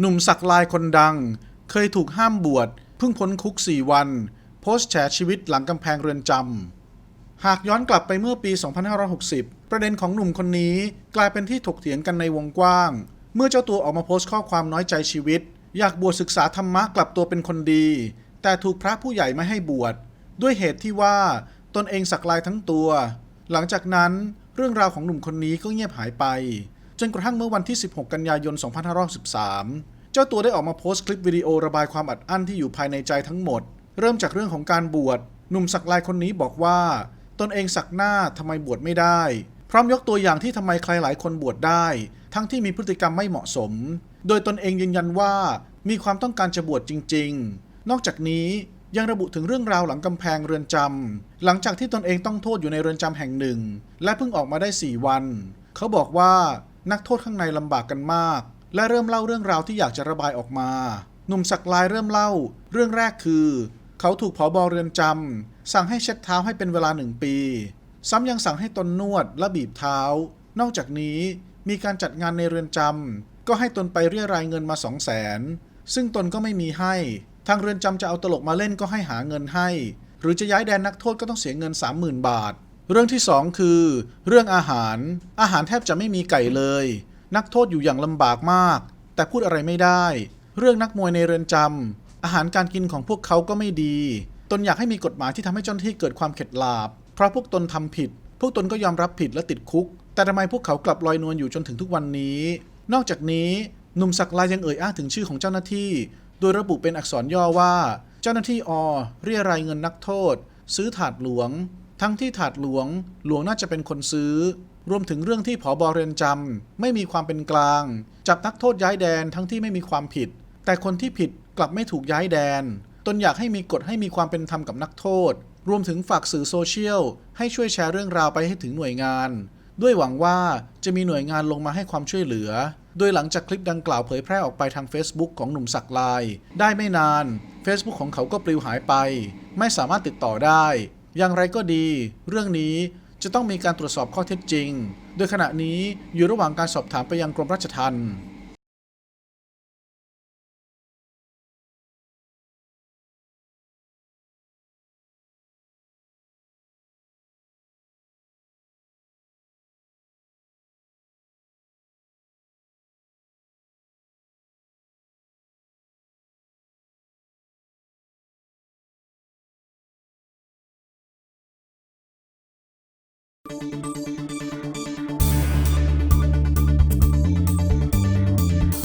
หนุ่มสักลายคนดัง เคยถูกห้ามบวชเพิ่งพ้นคุก 4 วัน โพสต์แฉชีวิตหลังกำแพงเรือนจำ หากย้อนกลับไปเมื่อปี 2560 ประเด็นของหนุ่มคนนี้กลายเป็นที่ถกเถียงกันในวงกว้าง เมื่อเจ้าตัวออกมาโพสต์ข้อความน้อยใจชีวิต อยากบวชศึกษาธรรมะกลับตัวเป็นคนดี แต่ถูกพระผู้ใหญ่ไม่ให้บวช ด้วยเหตุที่ว่าตนเองสักลายทั้งตัว หลังจากนั้นเรื่องราวของหนุ่มคนนี้ก็เงียบหายไป จนกระทั่งเมื่อวันที่ 16 กันยายน 2513 เจ้าตัวได้ออกมาโพสต์คลิปวิดีโอระบายความอัดอั้นที่อยู่ภายในใจทั้งหมด เริ่มจากเรื่องของการบวชหนุ่มสักลายคนนี้บอกว่า ตนเองสักหน้าทำไมบวชไม่ได้ พร้อมยกตัวอย่างที่ทำไมใครหลายคนบวชได้ ทั้งที่มีพฤติกรรมไม่เหมาะสม โดยตนเองยืนยันว่า มีความต้องการจะบวชจริง ๆ นอกจากนี้ยังระบุถึงเรื่องราวหลังกำแพงเรือนจำหลังจากที่ตนเองต้องโทษอยู่ในเรือนจำแห่งหนึ่ง และเพิ่งออกมาได้ 4 วัน เขาบอกว่า นักโทษข้างในลำบากกันมาก และเริ่มเล่าเรื่องราวที่อยากจะระบายออกมา หนุ่มสักลายเริ่มเล่า เรื่องแรกคือ เขาถูกผอบอเรือนจำสั่งให้เช็ดเท้าให้เป็นเวลาหนึ่งปี ซ้ำยังสั่งให้ตนนวดและบีบเท้า นอกจากนี้มีการจัดงานในเรือนจำก็ให้ตนไปเรียรายเงินมาสองแสนซึ่งตนก็ไม่มีให้ ทางเรือนจำจะเอาตลกมาเล่นก็ให้หาเงินให้ หรือจะย้ายแดนนักโทษก็ต้องเสียเงิน 30,000 บาท เรื่องที่ 2 คือ เรื่องอาหาร อาหารแทบจะไม่มีไก่เลย นักโทษอยู่อย่างลำบากมาก แต่พูดอะไรไม่ได้ เรื่องนักมวยในเรือนจำอาหารการกินของพวกเขาก็ไม่ดี ตนอยากให้มีกฎหมายที่ทำให้เจ้าหน้าที่เกิดความเข็ดหลาบ เพราะพวกตนทำผิด พวกตนก็ยอมรับผิดและติดคุก แต่ทำไมพวกเขากลับลอยนวลอยู่จนถึงทุกวันนี้ นอกจากนี้หนุ่มสักลายยังเอ่ยอ้างถึงชื่อของเจ้าหน้าที่ โดยระบุเป็นอักษรย่อว่า เจ้าหน้าที่อเรียรายเงินนักโทษ ซื้อถาดหลวง ทั้งที่ถาดหลวงหลวงน่าจะเป็นคนซื้อ รวมถึงเรื่องที่ผอบอเรือนจำไม่มีความเป็นกลาง จับนักโทษย้ายแดนทั้งที่ไม่มีความผิด แต่คนที่ผิดกลับไม่ถูกย้ายแดน ตนอยากให้มีกฎให้มีความเป็นธรรมกับนักโทษ รวมถึงฝากสื่อโซเชียลให้ช่วยแชร์เรื่องราวไปให้ถึงหน่วยงาน ด้วยหวังว่าจะมีหน่วยงานลงมาให้ความช่วยเหลือ โดยหลังจากคลิปดังกล่าวเผยแพร่ออกไปทาง Facebook ของหนุ่มสักลาย ได้ไม่นาน Facebook ของเขาก็ปลิวหายไป ไม่สามารถติดต่อได้ อย่างไรก็ดี เรื่องนี้จะต้องมีการตรวจสอบข้อเท็จจริง โดยขณะนี้อยู่ระหว่างการสอบถามไปยังกรมราชทัณฑ์